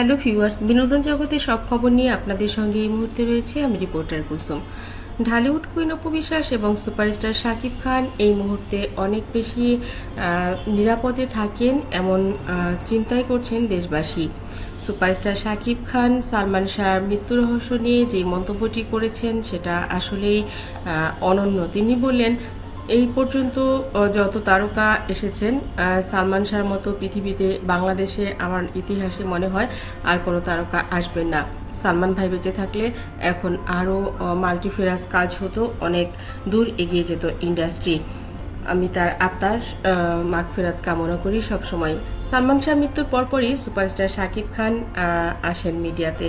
Hello viewers বিনোদন জগতে সব খবর নিয়ে আপনাদের সঙ্গে এই মুহূর্তে রয়েছে আমি রিপোর্টার কুসুম। ঢালিউড কুইন অপু বিশ্বাস এবং সুপারস্টার শাকিব খান এই মুহূর্তে অনেক বেশি নিরাপদে থাকেন এমন চিন্তাই করছেন দেশবাসী। সুপারস্টার শাকিব খান, সালমান শাহর মৃত্যু রহস্য নিয়ে যে মন্তব্যটি করেছেন সেটা আসলেই অনন্য। তিনি বললেন এই পর্যন্ত যত তারকা এসেছেন সালমান শাহর মতো পৃথিবীতে বাংলাদেশে আমার ইতিহাসে মনে হয় আর কোনো তারকা আসবেন না। সালমান ভাই বেঁচে থাকলে এখন আরও মাল্টিফেরাস কাজ হতো, অনেক দূর এগিয়ে যেত ইন্ডাস্ট্রি আমি তার আত্মার মাগফেরাত কামনা করি সবসময়। সালমান শাহ মৃত্যুর পরপরই সুপারস্টার শাকিব খান আসেন মিডিয়াতে।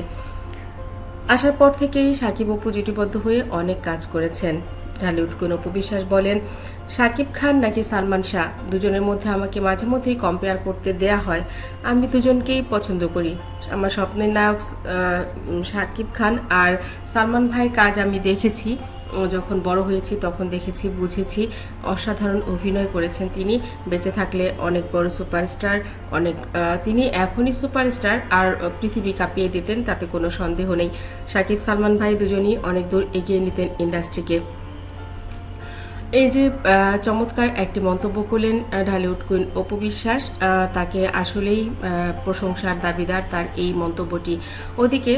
আসার পর থেকেই সাকিব অপু জুটিবদ্ধ হয়ে অনেক কাজ করেছেন। ঢালিউড কোন অপু বিশ্বাস বলেন, সাকিব খান নাকি সালমান শাহ? দুজনের মধ্যে আমাকে মাঝে মধ্যেই কম্পেয়ার করতে দেয়া হয়। আমি দুজনকেই পছন্দ করি। আমার স্বপ্নের নায়ক সাকিব খান আর সালমান ভাইয়ের কাজ আমি দেখেছি। যখন বড় হয়েছি তখন দেখেছি, বুঝেছি। অসাধারণ অভিনয় করেছেন তিনি। বেঁচে থাকলে অনেক বড় সুপারস্টার, অনেক তিনি এখনই সুপারস্টার আর পৃথিবী কাঁপিয়ে দিতেন, তাতে কোনো সন্দেহ নেই। সাকিব, সালমান ভাই দুজনই অনেক দূর এগিয়ে নিতেন ইন্ডাস্ট্রিকে। এই যে চমৎকার একটি মন্তব্য করলেন ঢালিউড কুইন অপু বিশ্বাস তাকে আসলেই প্রশংসার দাবিদার তার এই মন্তব্যটি। ওদিকে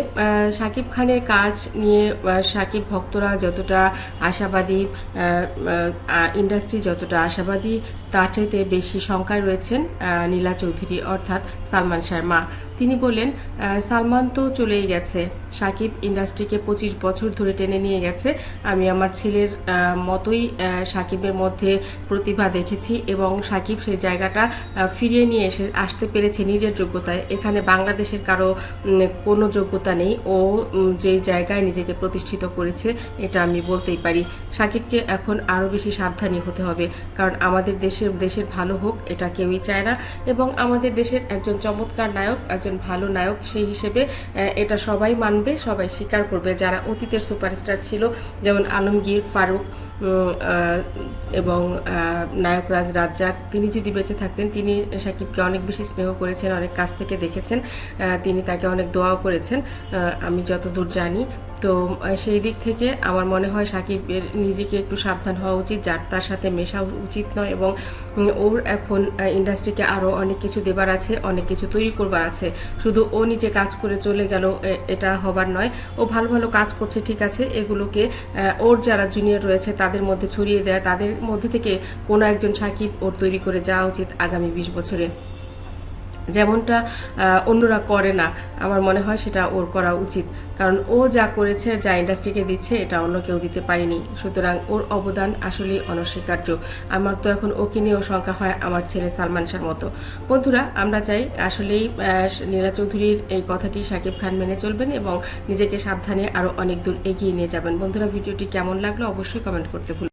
সাকিব খানের কাজ নিয়ে সাকিব ভক্তরা যতটা আশাবাদী ইন্ডাস্ট্রি যতটা আশাবাদী, তার চাইতে বেশি শঙ্কায় রয়েছেন নীলা চৌধুরী অর্থাৎ সালমান শার্মা। তিনি বললেন সালমান তো চলেই গেছে সাকিব ইন্ডাস্ট্রিকে পঁচিশ বছর ধরে টেনে নিয়ে গেছে, আমি আমার ছেলের মতোই সাকিবের মধ্যে প্রতিভা দেখেছি এবং সাকিব সেই জায়গাটা ফিরিয়ে নিয়ে এসে আসতে পেরেছে নিজের যোগ্যতায়। এখানে বাংলাদেশের কারও কোনো যোগ্যতা নেই। ও যে জায়গায় নিজেকে প্রতিষ্ঠিত করেছে, এটা আমি বলতেই পারি। সাকিবকে এখন আরও বেশি সাবধানী হতে হবে, কারণ আমাদের দেশের দেশের ভালো হোক, এটা কেউই চায় না। এবং আমাদের দেশের একজন চমৎকার নায়ক, একজন ভালো নায়ক, সেই হিসেবে এটা সবাই মানবে, সবাই স্বীকার করবে। যারা অতীতের সুপারস্টার ছিল, যেমন আলমগীর, ফারুক এবং আহ, নায়করাজ রাজ্জাক তিনি যদি বেঁচে থাকতেন তিনি সাকিবকে অনেক বেশি স্নেহ করেছেন অনেক কাছ থেকে দেখেছেন তিনি তাকে অনেক দোয়াও করেছেন। আমি যতদূর জানি তো সেই দিক থেকে আমার মনে হয় সাকিবের নিজেকে একটু সাবধান হওয়া উচিত, যার তার সাথে মেশা উচিত নয় এবং ওর এখন ইন্ডাস্ট্রিকে আরও অনেক কিছু দেবার আছে, অনেক কিছু তৈরি করবার আছে। শুধু ও নিজে কাজ করে চলে গেল এটা হবার নয়। ও ভালো ভালো কাজ করছে, ঠিক আছে, এগুলোকে ওর যারা জুনিয়র রয়েছে, তাদের মধ্যে ছড়িয়ে দেয়, তাদের মধ্যে থেকে কোনো একজন সাকিব ওর তৈরি করে যাওয়া উচিত আগামী বিশ বছরে। যেমনটা অন্যরা করে না। আমার মনে হয় সেটা ওর করা উচিত। কারণ ও যা করেছে, যা ইন্ডাস্ট্রিকে দিচ্ছে, এটা অন্য কেউ দিতে পারেনি। সুতরাং ওর অবদান আসলেই অনস্বীকার্য। আমার তো এখন ওকে নিয়েও শঙ্কা হয় আমার ছেলে সালমান শাহর মতো। বন্ধুরা, আমরা চাই আসলেই নীলা চৌধুরীর এই কথাটি সাকিব খান মেনে চলবেন এবং নিজেকে সাবধানে আরও অনেক দূর এগিয়ে নিয়ে যাবেন। বন্ধুরা, ভিডিওটি কেমন লাগল অবশ্যই কমেন্ট করতে না।